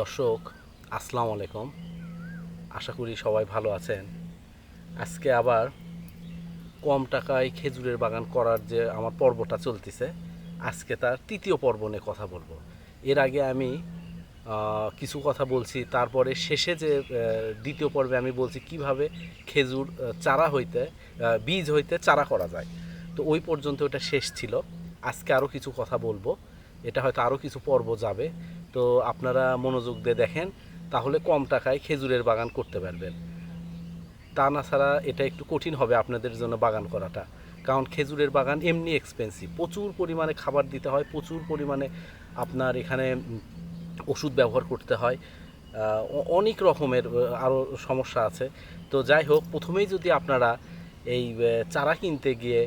দর্শক, আসসালামু আলাইকুম। আশা করি সবাই ভালো আছেন। আজকে আবার কম টাকায় খেজুরের বাগান করার যে আমার পর্বটা চলতেছে, আজকে তার তৃতীয় পর্ব নিয়ে কথা বলব। এর আগে আমি কিছু কথা বলছি, তারপরে শেষে যে দ্বিতীয় পর্বে আমি বলছি কীভাবে খেজুর চারা হইতে বীজ হইতে চারা করা যায়। তো ওই পর্যন্ত ওটা শেষ ছিল। আজকে আরও কিছু কথা বলব। এটা হয়তো আরও কিছু পর্ব যাবে। তো আপনারা মনোযোগ দিয়ে দেখেন, তাহলে কম টাকায় খেজুরের বাগান করতে পারবেন। তা না ছাড়া এটা একটু কঠিন হবে আপনাদের জন্য বাগান করাটা। কারণ খেজুরের বাগান এমনি এক্সপেন্সিভ প্রচুর পরিমাণে খাবার দিতে হয়, প্রচুর পরিমাণে আপনার এখানে ওষুধ ব্যবহার করতে হয়। অনেক রকমের আরও সমস্যা আছে। তো যাই হোক, প্রথমেই যদি আপনারা এই চারা কিনতে গিয়ে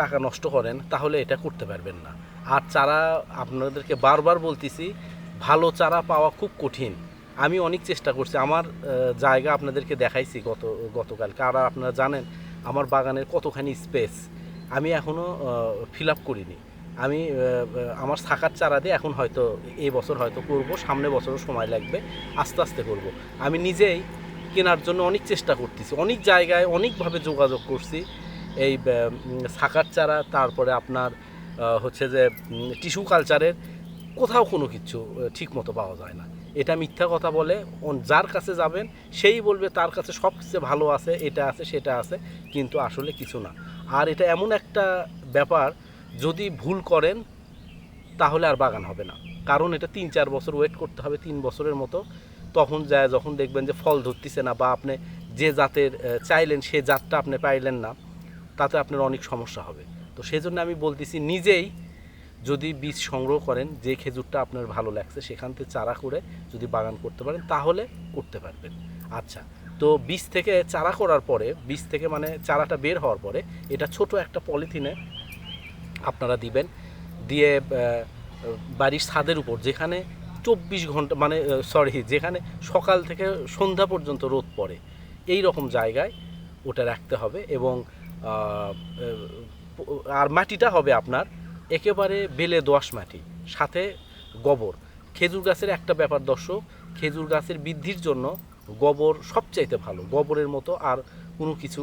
টাকা নষ্ট করেন, তাহলে এটা করতে পারবেন না। আর চারা আপনাদেরকে বারবার বলতেছি, ভালো চারা পাওয়া খুব কঠিন। আমি অনেক চেষ্টা করছি, আমার জায়গা আপনাদেরকে দেখাইছি গত, গতকালকে। আর আপনারা জানেন, আমার বাগানের কতখানি স্পেস আমি এখনও ফিল আপ করিনি। আমি আমার থাকার চারা দিয়ে এখন হয়তো এই বছর হয়তো করব, সামনে বছরও সময় লাগবে, আস্তে আস্তে করব। আমি নিজেই কেনার জন্য অনেক চেষ্টা করতেছি, অনেক জায়গায় অনেকভাবে যোগাযোগ করছি। এই শাকার চারা, তারপরে আপনার হচ্ছে যে টিস্যু কালচারের কোথাও কোনো কিছু ঠিক মতো পাওয়া যায় না। এটা মিথ্যা কথা বলে যার কাছে যাবেন, সেই বলবে তার কাছে সব কিছু ভালো আছে, এটা আছে, সেটা আছে, কিন্তু আসলে কিছু না। আর এটা এমন একটা ব্যাপার, যদি ভুল করেন, তাহলে আর বাগান হবে না। কারণ এটা তিন চার বছর ওয়েট করতে হবে, তিন বছরের মতো। তখন যায় যখন দেখবেন যে ফল ধরতেছে না, বা আপনি যে জাতের চাইলেন, সে জাতটা আপনি পাইলেন না, তাতে আপনার অনেক সমস্যা হবে। তো সেই জন্য আমি বলতেছি নিজেই যদি বীজ সংগ্রহ করেন, যে খেজুরটা আপনার ভালো লাগছে, সেখান থেকে চারা করে যদি বাগান করতে পারেন, তাহলে করতে পারবেন। আচ্ছা তো বীজ থেকে চারা করার পরে, বীজ থেকে মানে চারাটা বের হওয়ার পরে, এটা ছোট একটা পলিথিনে আপনারা দিবেন। দিয়ে বাড়ির ছাদের উপর, যেখানে চব্বিশ ঘণ্টা মানে সরি যেখানে সকাল থেকে সন্ধ্যা পর্যন্ত রোদ পড়ে এই রকম জায়গায় ওটা রাখতে হবে এবং আর মাটিটা হবে আপনার একেবারে বেলে দোআঁশ মাটি, সাথে গোবর। খেজুর গাছের একটা ব্যাপার দর্শক, খেজুর গাছের বৃদ্ধির জন্য গোবর সবচাইতে ভালো, গোবরের মতো আর কোনো কিছু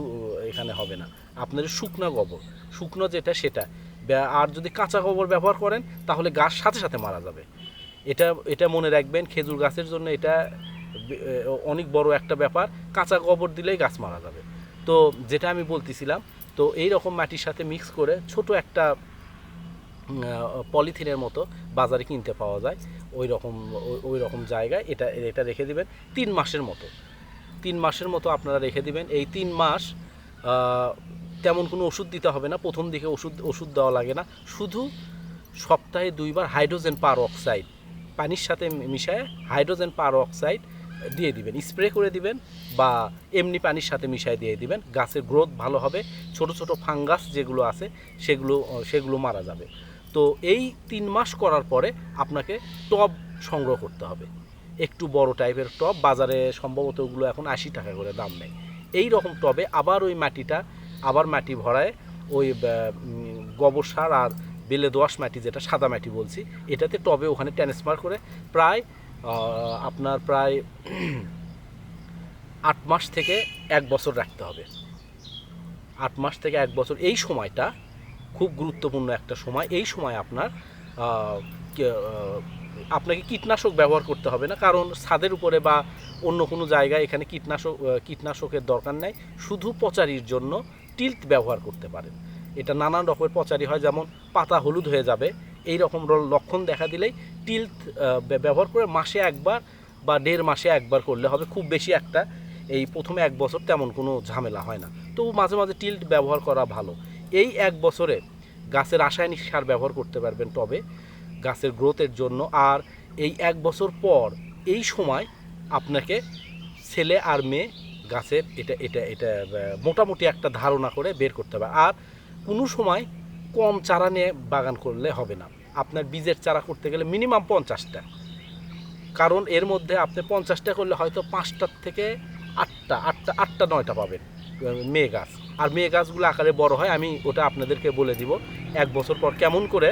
এখানে হবে না। আপনার শুকনো গোবর, শুকনো যেটা সেটা। আর যদি কাঁচা গোবর ব্যবহার করেন, তাহলে গাছ সাথে সাথে মারা যাবে। এটা এটা মনে রাখবেন, খেজুর গাছের জন্য এটা অনেক বড় একটা ব্যাপার। কাঁচা গোবর দিলেই গাছ মারা যাবে। তো যেটা আমি বলতেছিলাম তো এই রকম মাটির সাথে মিক্স করে ছোট একটা পলিথিনের মতো বাজারে কিনতে পাওয়া যায়। ওই রকম ওই- রকম জায়গায় এটা এটা রেখে দিবেন তিন মাসের মতো। তিন মাসের মতো আপনারা রেখে দিবেন। এই তিন মাস তেমন কোনো ওষুধ দিতে হবে না। প্রথম দিকে ওষুধ ওষুধ দেওয়া লাগে না। শুধু সপ্তাহে দুইবার হাইড্রোজেন পার অক্সাইড পানির সাথে মিশায় হাইড্রোজেন পার অক্সাইড দিয়ে দিবেন। স্প্রে করে দিবেন বা এমনি পানির সাথে মিশায় দিয়ে দিবেন। গাছের গ্রোথ ভালো হবে। ছোট ছোট ফাঙ্গাস যেগুলো আছে, সেগুলো সেগুলো মারা যাবে। তো এই তিন মাস করার পরে আপনাকে টব সংগ্রহ করতে হবে। একটু বড় টাইপের টব। বাজারে সম্ভবত ওগুলো এখন আশি টাকা করে দাম নেয়। এই রকম টবে আবার ওই মাটিটা, আবার মাটি ভরায় ওই গোবর সার আর বেলে দোআঁশ মাটি যেটা, সাদা মাটি বলছি, এটাতে টবে ওখানে ট্রান্সফার করে প্রায় আপনার প্রায় আট মাস থেকে এক বছর রাখতে হবে। আট মাস থেকে এক বছর। এই সময়টা খুব গুরুত্বপূর্ণ একটা সময়। এই সময় আপনার আপনাকে কীটনাশক ব্যবহার করতে হবে না। কারণ ছাদের উপরে বা অন্য কোনো জায়গায় এখানে কীটনাশক কীটনাশকের দরকার নাই। শুধু পচারির জন্য টিল্ট ব্যবহার করতে পারেন। এটা নানান রকমের পচারি হয়। যেমন পাতা হলুদ হয়ে যাবে। এই রকম লক্ষণ দেখা দিলেই টিল্ট ব্যবহার করে মাসে একবার বা দেড় মাসে একবার করলে হবে, খুব বেশি একটা এই প্রথমে এক বছর তেমন কোনো ঝামেলা হয় না। তবু মাঝে মাঝে টিল্ট ব্যবহার করা ভালো। এই এক বছরে গাছের রাসায়নিক সার ব্যবহার করতে পারবেন টবে গাছের গ্রোথের জন্য। আর এই এক বছর পর এই সময় আপনাকে ছেলে আর মেয়ে গাছের এটা এটা এটা মোটামুটি একটা ধারণা করে বের করতে হবে। আর কোনো সময় কম চারা নিয়ে বাগান করলে হবে না। আপনার বীজের চারা করতে গেলে মিনিমাম পঞ্চাশটা। কারণ এর মধ্যে আপনি পঞ্চাশটা করলে হয়তো পাঁচটার থেকে আটটা আটটা আটটা, নয়টা পাবেন মেয়ে গাছ। আর মেয়ে গাছগুলো আকারে বড় হয়, আমি ওটা আপনাদেরকে বলে দিব। এক বছর পর কেমন করে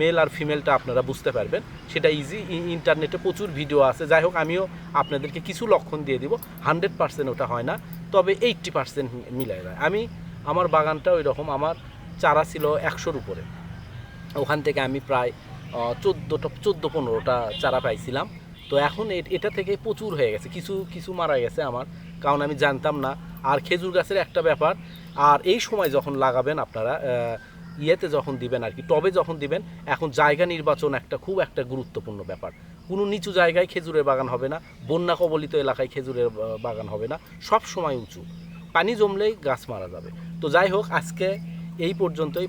মেল আর ফিমেলটা আপনারা বুঝতে পারবেন। সেটা ইজি ইন্টারনেটে প্রচুর ভিডিও আছে। যাই হোক, আমিও আপনাদেরকে কিছু লক্ষণ দিয়ে দিব। হান্ড্রেড পার্সেন্ট ওটা হয় না, তবে এইট্টি পার্সেন্ট মিলাই যায়। আমি, আমার বাগানটা ওই রকম আমার চারা ছিল একশোর উপরে। ওখান থেকে আমি প্রায় চোদ্দোটা চোদ্দ পনেরোটা চারা পাইছিলাম। তো এখন এটা থেকে প্রচুর হয়ে গেছে। কিছু কিছু মারা গেছে আমার, কারণ আমি জানতাম না। আর খেজুর গাছের একটা ব্যাপার, আর এই সময় যখন লাগাবেন আপনারা ইয়েতে যখন দিবেন আর কি, টবে যখন দিবেন, এখন জায়গা নির্বাচন একটা খুব একটা গুরুত্বপূর্ণ ব্যাপার। কোনো নিচু জায়গায় খেজুরের বাগান হবে না, বন্যা কবলিত এলাকায় খেজুরের বাগান হবে না, সব সময় উঁচু। পানি জমলেই গাছ মারা যাবে। তো যাই হোক, আজকে এই পর্যন্তই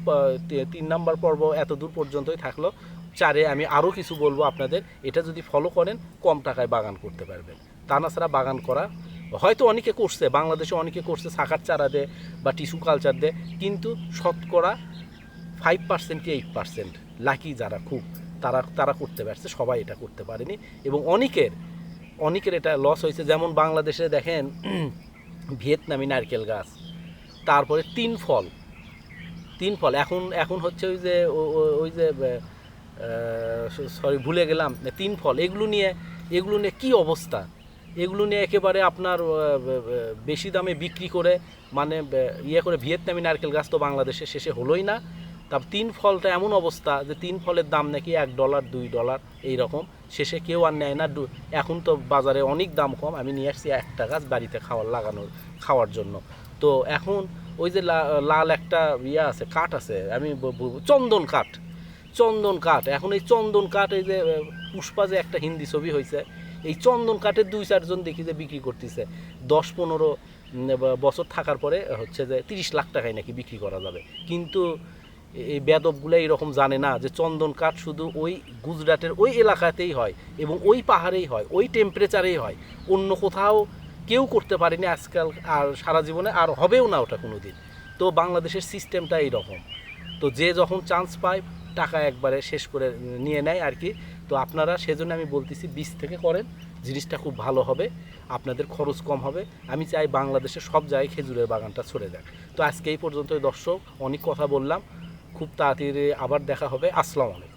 তিন নাম্বার পর্ব এত দূর পর্যন্তই থাকল। চারে আমি আরও কিছু বলব আপনাদের। এটা যদি ফলো করেন, কম টাকায় বাগান করতে পারবেন। তা না ছাড়া বাগান করা, হয়তো অনেকে করছে, বাংলাদেশে অনেকে করছে, শাখার চারা দে বা টিস্যু কালচার দে, কিন্তু শতকরা ফাইভ পার্সেন্ট কি এইট পার্সেন্ট লাকি যারা খুব, তারা তারা করতে পারছে, সবাই এটা করতে পারেনি। এবং অনেকের অনেকের এটা লস হয়েছে। যেমন বাংলাদেশে দেখেন, ভিয়েতনামি নারকেল গাছ, তারপরে তিন ফল তিন ফল। এখন এখন হচ্ছে ওই যে ওই যে সরি ভুলে গেলাম। তিন ফল। এগুলো নিয়ে এগুলো নিয়ে কী অবস্থা? এগুলো নিয়ে একেবারে আপনার বেশি দামে বিক্রি করে মানে ইয়ে করে ভিয়েতনামি নারকেল গাছ তো বাংলাদেশে শেষে হলোই না। তার তিন ফলটা এমন অবস্থা যে, তিন ফলের দাম নাকি এক ডলার, দুই ডলার এই রকম শেষে কেউ আর নেয় না। এখন তো বাজারে অনেক দাম কম। আমি নিয়ে আসছি একটা গাছ বাড়িতে খাওয়ার, লাগানোর, খাওয়ার জন্য। তো এখন ওই যে লাল একটা ইয়ে আছে, কাঠ আছে, আমি চন্দন কাঠ চন্দন কাঠ। এখন এই চন্দন কাঠ এই যে পুষ্পা যে একটা হিন্দি ছবি হয়েছে এই চন্দন কাঠের দুই চারজন দেখি যে বিক্রি করতেছে। দশ পনেরো বছর থাকার পরে হচ্ছে যে তিরিশ লাখ টাকায় নাকি বিক্রি করা যাবে। কিন্তু এই বেদবগুলো এইরকম জানে না যে চন্দন কাঠ শুধু ওই গুজরাটের ওই এলাকাতেই হয় এবং ওই পাহাড়েই হয়, ওই টেম্পারেচারেই হয়। অন্য কোথাও কেউ করতে পারেনি আজকাল আর সারা জীবনে, আর হবেও না ওটা কোনো দিন তো বাংলাদেশের সিস্টেমটা এইরকম তো যে যখন চান্স পায়, টাকা একবারে শেষ করে নিয়ে নেয় আর কি। তো আপনারা, সেজন্য আমি বলতেছি বীজ থেকে করেন, জিনিসটা খুব ভালো হবে, আপনাদের খরচ কম হবে। আমি চাই বাংলাদেশের সব জায়গায় খেজুরের বাগানটা ছড়ে দেয় তো আজকে এই পর্যন্ত দর্শক, অনেক কথা বললাম। খুব তাড়াতাড়ি আবার দেখা হবে। আসসালামু আলাইকুম।